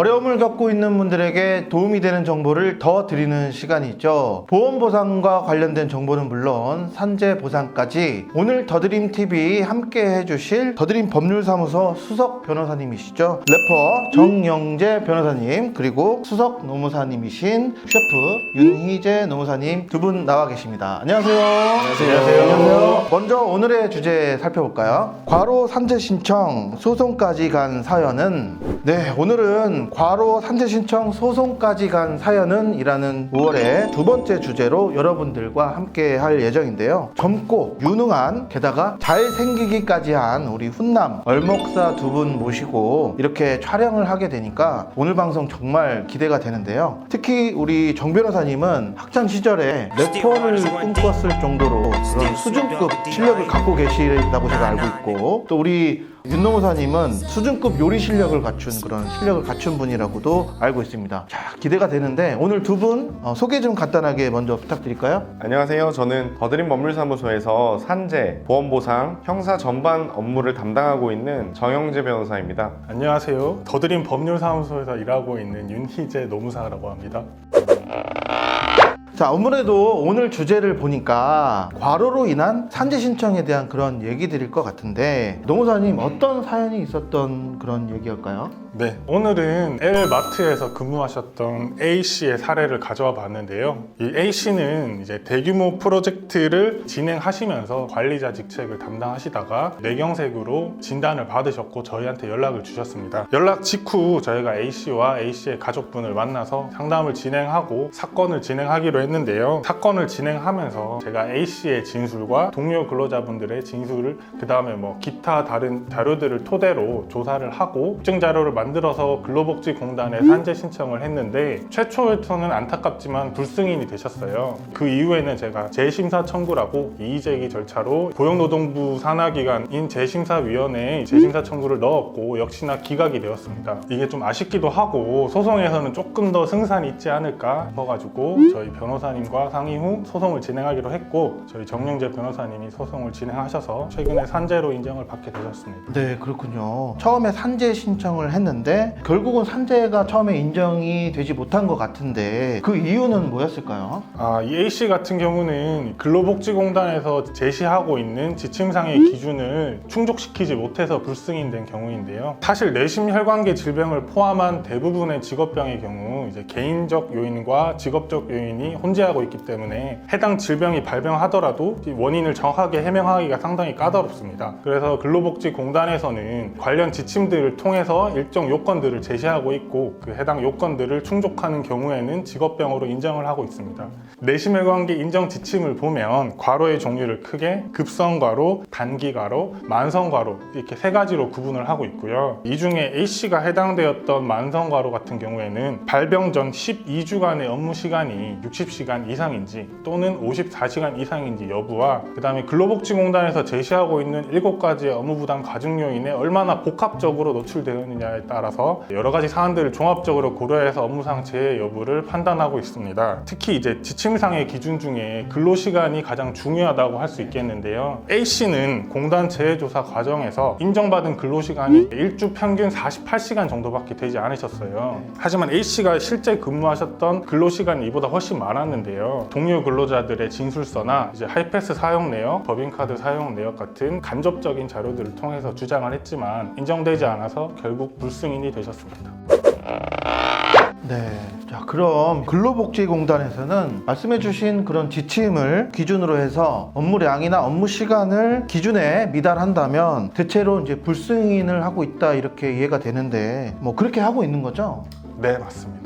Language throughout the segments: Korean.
어려움을 겪고 있는 분들에게 도움이 되는 정보를 더 드리는 시간이 있죠. 보험 보상과 관련된 정보는 물론 산재 보상까지 오늘 더드림 TV 함께 해주실 더드림 법률사무소 수석 변호사님이시죠. 래퍼 정영재 변호사님 그리고 수석 노무사님이신 셰프 윤희재 노무사님 두 분 나와 계십니다. 안녕하세요. 안녕하세요. 먼저 오늘의 주제 살펴볼까요? 과로 산재 신청 소송까지 간 사연은 네 오늘은 과로 산재 신청 소송까지 간 사연은 이라는 5월의 두 번째 주제로 여러분들과 함께 할 예정인데요. 젊고 유능한 게다가 잘생기기까지 한 우리 훈남 얼목사 두 분 모시고 이렇게 촬영을 하게 되니까 오늘 방송 정말 기대가 되는데요. 특히 우리 정 변호사님은 학창 시절에 래퍼를 꿈꿨을 정도로 그런 수준급 실력을 갖고 계시다고 제가 알고 있고 또 우리 윤노무사님은 수준급 요리 실력을 갖춘 그런 실력을 갖춘 분이라고도 알고 있습니다. 자 기대가 되는데 오늘 두 분 소개 좀 간단하게 먼저 부탁드릴까요? 안녕하세요. 저는 더드림 법률사무소에서 산재, 보험보상, 형사 전반 업무를 담당하고 있는 정영재 변호사입니다. 안녕하세요. 더드림 법률사무소에서 일하고 있는 윤희재 노무사라고 합니다. 자 아무래도 오늘 주제를 보니까 과로로 인한 산재 신청에 대한 그런 얘기들일 것 같은데 노무사님 어떤 사연이 있었던 그런 얘기일까요? 네, 오늘은 L마트에서 근무하셨던 A씨의 사례를 가져와 봤는데요. 이 A씨는 이제 대규모 프로젝트를 진행하시면서 관리자 직책을 담당하시다가 뇌경색으로 진단을 받으셨고 저희한테 연락을 주셨습니다. 연락 직후 저희가 A씨와 A씨의 가족분을 만나서 상담을 진행하고 사건을 진행하기로 했는데요. 사건을 진행하면서 제가 A씨의 진술과 동료 근로자분들의 진술을 그 다음에 뭐 기타 다른 자료들을 토대로 조사를 하고 입증 자료를 만들어서 근로복지공단에 산재 신청을 했는데 최초에서는 안타깝지만 불승인이 되셨어요. 그 이후에는 제가 재심사 청구라고 이의제기 절차로 고용노동부 산하기관인 재심사위원회에 재심사 청구를 넣었고 역시나 기각이 되었습니다. 이게 좀 아쉽기도 하고 소송에서는 조금 더 승산이 있지 않을까 싶어가지고 저희 변호사 님과 상의 후 소송을 진행하기로 했고 저희 정영재 변호사님이 소송을 진행하셔서 최근에 산재로 인정을 받게 되셨습니다. 네, 그렇군요. 처음에 산재 신청을 했는데 결국은 산재가 처음에 인정이 되지 못한 것 같은데 그 이유는 뭐였을까요? 아, 이 A씨 같은 경우는 근로복지공단에서 제시하고 있는 지침상의 기준을 충족시키지 못해서 불승인 된 경우인데요. 사실 내심 혈관계 질병을 포함한 대부분의 직업병의 경우 이제 개인적 요인과 직업적 요인이 혼재하고 있기 때문에 해당 질병이 발병하더라도 이 원인을 정확하게 해명하기가 상당히 까다롭습니다. 그래서 근로복지공단에서는 관련 지침들을 통해서 일정 요건들을 제시하고 있고 그 해당 요건들을 충족하는 경우에는 직업병으로 인정을 하고 있습니다. 내심혈관계 인정 지침을 보면 과로의 종류를 크게 급성과로, 단기과로, 만성과로 이렇게 세 가지로 구분을 하고 있고요. 이 중에 A씨가 해당되었던 만성과로 같은 경우에는 발병 전 12주간의 업무 시간이 60 시간 이상인지 또는 54시간 이상인지 여부와 그 다음에 근로복지공단에서 제시하고 있는 7가지의 업무 부담 가중 요인에 얼마나 복합적으로 노출되었느냐에 따라서 여러 가지 사안들을 종합적으로 고려해서 업무상 재해 여부를 판단하고 있습니다. 특히 이제 지침상의 기준 중에 근로시간이 가장 중요하다고 할 수 있겠는데요. A씨는 공단 재해조사 과정에서 인정받은 근로시간이 일주 평균 48시간 정도밖에 되지 않으셨어요. 하지만 A씨가 실제 근무하셨던 근로시간이 이보다 훨씬 많았 는데요. 동료 근로자들의 진술서나 이제 하이패스 사용 내역, 법인카드 사용 내역 같은 간접적인 자료들을 통해서 주장을 했지만 인정되지 않아서 결국 불승인이 되셨습니다. 네. 자, 그럼 근로복지공단에서는 말씀해주신 그런 지침을 기준으로 해서 업무량이나 업무 시간을 기준에 미달한다면 대체로 이제 불승인을 하고 있다 이렇게 이해가 되는데 뭐 그렇게 하고 있는 거죠? 네, 맞습니다.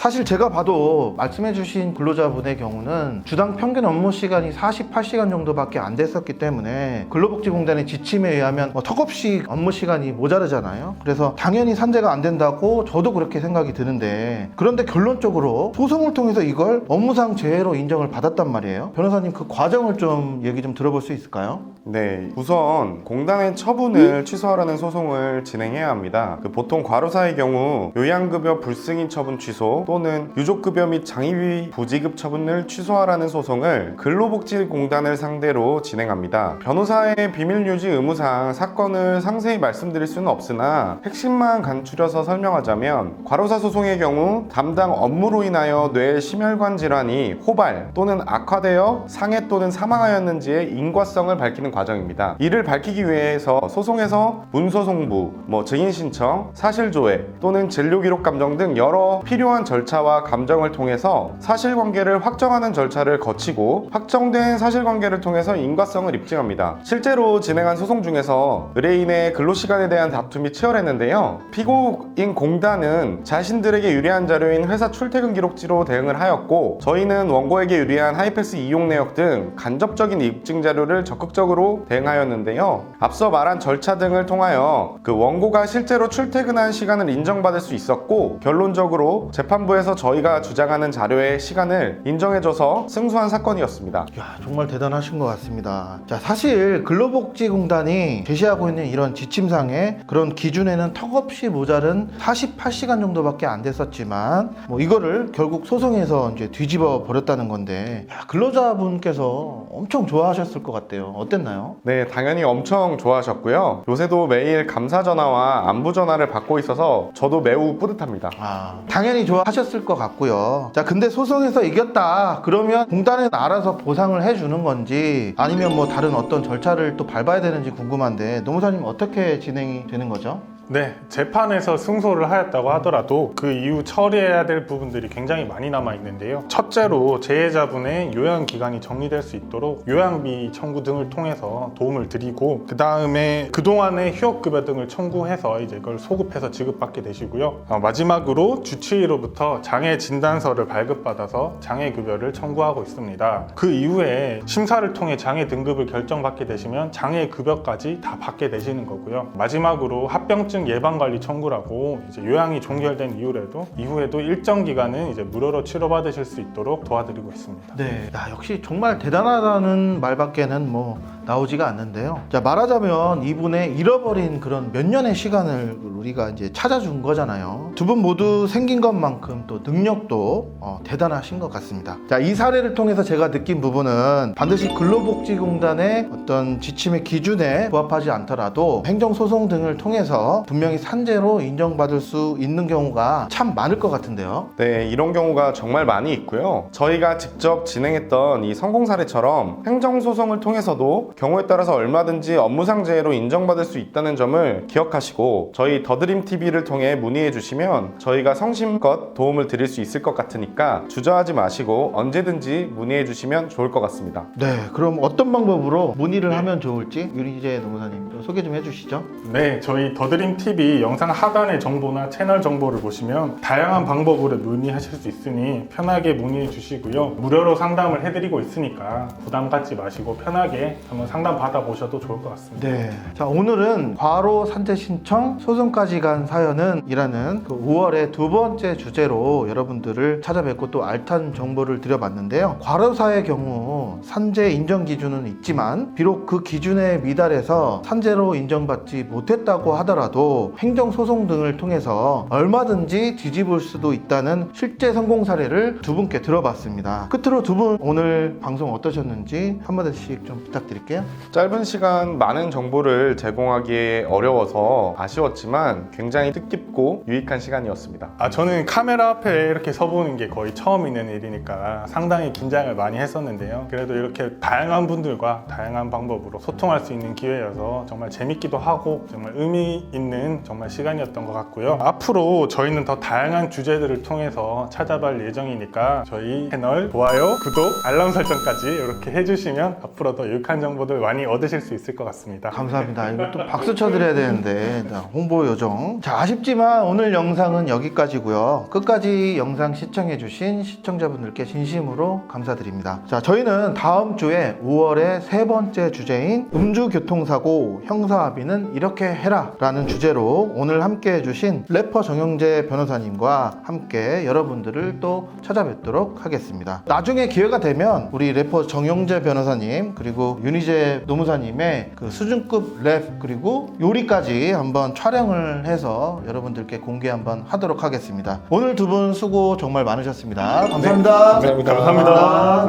사실 제가 봐도 말씀해주신 근로자분의 경우는 주당 평균 업무 시간이 48시간 정도밖에 안 됐었기 때문에 근로복지공단의 지침에 의하면 뭐 턱없이 업무 시간이 모자르잖아요. 그래서 당연히 산재가 안 된다고 저도 그렇게 생각이 드는데 그런데 결론적으로 소송을 통해서 이걸 업무상 재해로 인정을 받았단 말이에요. 변호사님 그 과정을 좀 얘기 좀 들어볼 수 있을까요? 네, 우선 공단의 처분을 취소하라는 소송을 진행해야 합니다. 그 보통 과로사의 경우 요양급여 불승인 처분 취소 또는 유족급여 및 장의비 부지급 처분을 취소하라는 소송을 근로복지공단을 상대로 진행합니다. 변호사의 비밀 유지 의무상 사건을 상세히 말씀드릴 수는 없으나 핵심만 간추려서 설명하자면 과로사 소송의 경우 담당 업무로 인하여 뇌 심혈관 질환이 호발 또는 악화되어 상해 또는 사망하였는지의 인과성을 밝히는 과정입니다. 이를 밝히기 위해서 소송에서 문소송부, 뭐 증인 신청, 사실조회 또는 진료 기록 감정 등 여러 필요한 절 차와 감정을 통해서 사실관계를 확정하는 절차를 거치고 확정된 사실관계를 통해서 인과성을 입증합니다. 실제로 진행한 소송 중에서 의뢰인의 근로시간에 대한 다툼이 치열했는데요. 피고인 공단은 자신들에게 유리한 자료인 회사 출퇴근 기록지로 대응을 하였고 저희는 원고에게 유리한 하이패스 이용 내역 등 간접적인 입증 자료를 적극적으로 대응하였는데요. 앞서 말한 절차 등을 통하여 그 원고가 실제로 출퇴근한 시간을 인정받을 수 있었고 결론적으로 재판부 에서 저희가 주장하는 자료의 시간을 인정해줘서 승소한 사건이었습니다. 야, 정말 대단하신 것 같습니다. 자, 사실 근로복지공단이 제시하고 있는 이런 지침상의 그런 기준에는 턱없이 모자른 48시간 정도밖에 안 됐었지만 뭐 이거를 결국 소송에서 이제 뒤집어 버렸다는 건데 야, 근로자분께서 엄청 좋아하셨을 것 같아요. 어땠나요? 네, 당연히 엄청 좋아하셨고요. 요새도 매일 감사 전화와 안부 전화를 받고 있어서 저도 매우 뿌듯합니다. 아, 당연히 좋아 하셨을 것 같고요. 자, 근데 소송에서 이겼다. 그러면 공단에 알아서 보상을 해주는 건지 아니면 뭐 다른 어떤 절차를 또 밟아야 되는지 궁금한데 노무사님 어떻게 진행이 되는 거죠? 네, 재판에서 승소를 하였다고 하더라도 그 이후 처리해야 될 부분들이 굉장히 많이 남아 있는데요. 첫째로 재해자분의 요양 기간이 정리될 수 있도록 요양비 청구 등을 통해서 도움을 드리고 그 다음에 그 동안의 휴업급여 등을 청구해서 이제 그걸 소급해서 지급받게 되시고요. 어, 마지막으로 주치의로부터 장애 진단서를 발급받아서 장애 급여를 청구하고 있습니다. 그 이후에 심사를 통해 장애 등급을 결정받게 되시면 장애 급여까지 다 받게 되시는 거고요. 마지막으로 합병증 예방 관리 청구라고 이제 요양이 종결된 이후에도 이후에도 일정 기간은 이제 무료로 치료받으실 수 있도록 도와드리고 있습니다. 네. 야, 역시 정말 대단하다는 말밖에는 뭐 나오지가 않는데요. 자, 말하자면 이분의 잃어버린 그런 몇 년의 시간을 우리가 이제 찾아준 거잖아요. 두 분 모두 생긴 것만큼 또 능력도 어, 대단하신 것 같습니다. 자, 이 사례를 통해서 제가 느낀 부분은 반드시 근로복지공단의 어떤 지침의 기준에 부합하지 않더라도 행정소송 등을 통해서 분명히 산재로 인정받을 수 있는 경우가 참 많을 것 같은데요. 네, 이런 경우가 정말 많이 있고요. 저희가 직접 진행했던 이 성공 사례처럼 행정소송을 통해서도 경우에 따라서 얼마든지 업무상재해로 인정받을 수 있다는 점을 기억하시고 저희 더드림 TV를 통해 문의해 주시면 저희가 성심껏 도움을 드릴 수 있을 것 같으니까 주저하지 마시고 언제든지 문의해 주시면 좋을 것 같습니다. 네, 그럼 어떤 방법으로 문의를 하면 좋을지 유리재 노무사님 좀 소개 좀 해주시죠. 네, 저희 더드림 TV 영상 하단의 정보나 채널 정보를 보시면 다양한 방법으로 문의하실 수 있으니 편하게 문의해 주시고요. 무료로 상담을 해드리고 있으니까 부담 갖지 마시고 편하게 한번 상담 받아보셔도 좋을 것 같습니다. 네, 자 오늘은 과로 산재 신청 소송까지 간 사연은 이라는 그 5월의 두 번째 주제로 여러분들을 찾아뵙고 또 알찬 정보를 드려봤는데요. 과로사의 경우 산재 인정 기준은 있지만 비록 그 기준에 미달해서 산재로 인정받지 못했다고 하더라도 행정 소송 등을 통해서 얼마든지 뒤집을 수도 있다는 실제 성공 사례를 두 분께 들어봤습니다. 끝으로 두 분 오늘 방송 어떠셨는지 한마디씩 좀 부탁드릴게요. 짧은 시간 많은 정보를 제공하기에 어려워서 아쉬웠지만 굉장히 뜻깊고 유익한 시간이었습니다. 아, 저는 카메라 앞에 이렇게 서보는 게 거의 처음 있는 일이니까 상당히 긴장을 많이 했었는데요. 그래도 이렇게 다양한 분들과 다양한 방법으로 소통할 수 있는 기회여서 정말 재밌기도 하고 정말 의미 있는 정말 시간이었던 것 같고요. 앞으로 저희는 더 다양한 주제들을 통해서 찾아볼 예정이니까 저희 채널 좋아요, 구독, 알람 설정까지 이렇게 해주시면 앞으로 더 유익한 정보들 많이 얻으실 수 있을 것 같습니다. 감사합니다. 이거 또 박수 쳐드려야 되는데 자, 홍보 요정. 자 아쉽지만 오늘 영상은 여기까지고요. 끝까지 영상 시청해주신 시청자분들께 진심으로 감사드립니다. 자 저희는 다음 주에 5월의 세 번째 주제인 음주 교통사고 형사합의는 이렇게 해라라는 주제 로 오늘 함께 해주신 래퍼 정영재 변호사님과 함께 여러분들을 또 찾아뵙도록 하겠습니다. 나중에 기회가 되면 우리 래퍼 정영재 변호사님 그리고 윤희재 노무사님의 그 수준급 랩 그리고 요리까지 한번 촬영을 해서 여러분들께 공개 한번 하도록 하겠습니다. 오늘 두 분 수고 정말 많으셨습니다. 감사합니다. 감사합니다. 감사합니다.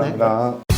네. 감사합니다.